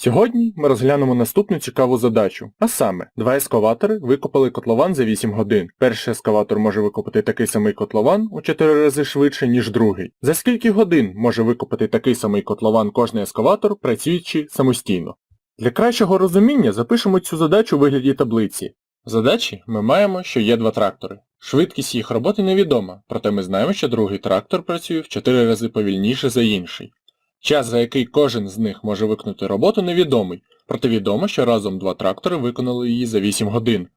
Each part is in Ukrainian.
Сьогодні ми розглянемо наступну цікаву задачу. А саме, два ескаватори викопали котлован за 8 годин. Перший ескаватор може викопати такий самий котлован у 4 рази швидше, ніж другий. За скільки годин може викопати такий самий котлован кожний ескаватор, працюючи самостійно? Для кращого розуміння запишемо цю задачу у вигляді таблиці. В задачі ми маємо, що є два трактори. Швидкість їх роботи невідома, проте ми знаємо, що другий трактор працює в 4 рази повільніше за інший. Час, за який кожен з них може виконати роботу, невідомий, проте відомо, що разом два трактори виконали її за 8 годин.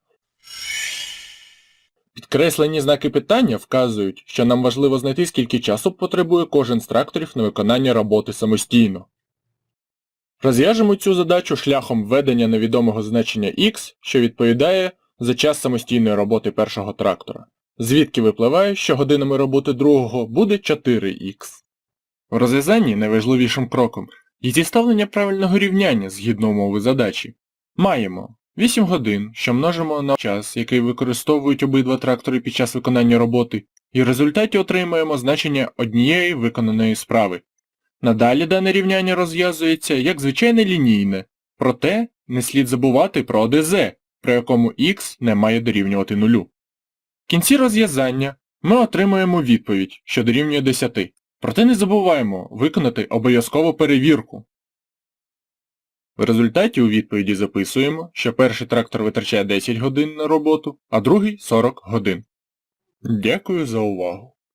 Підкреслені знаки питання вказують, що нам важливо знайти, скільки часу потребує кожен з тракторів на виконання роботи самостійно. Розв'яжемо цю задачу шляхом введення невідомого значення x, що відповідає за час самостійної роботи першого трактора, звідки випливає, що годинами роботи другого буде 4х. В розв'язанні найважливішим кроком є зіставлення правильного рівняння згідно умови задачі. Маємо 8 годин, що множимо на час, який використовують обидва трактори під час виконання роботи, і в результаті отримаємо значення однієї виконаної справи. Надалі дане рівняння розв'язується як звичайне лінійне, проте не слід забувати про ОДЗ, при якому х не має дорівнювати нулю. В кінці розв'язання ми отримуємо відповідь, що дорівнює 10. Проте не забуваємо виконати обов'язкову перевірку. В результаті у відповіді записуємо, що перший трактор витрачає 10 годин на роботу, а другий 40 годин. Дякую за увагу.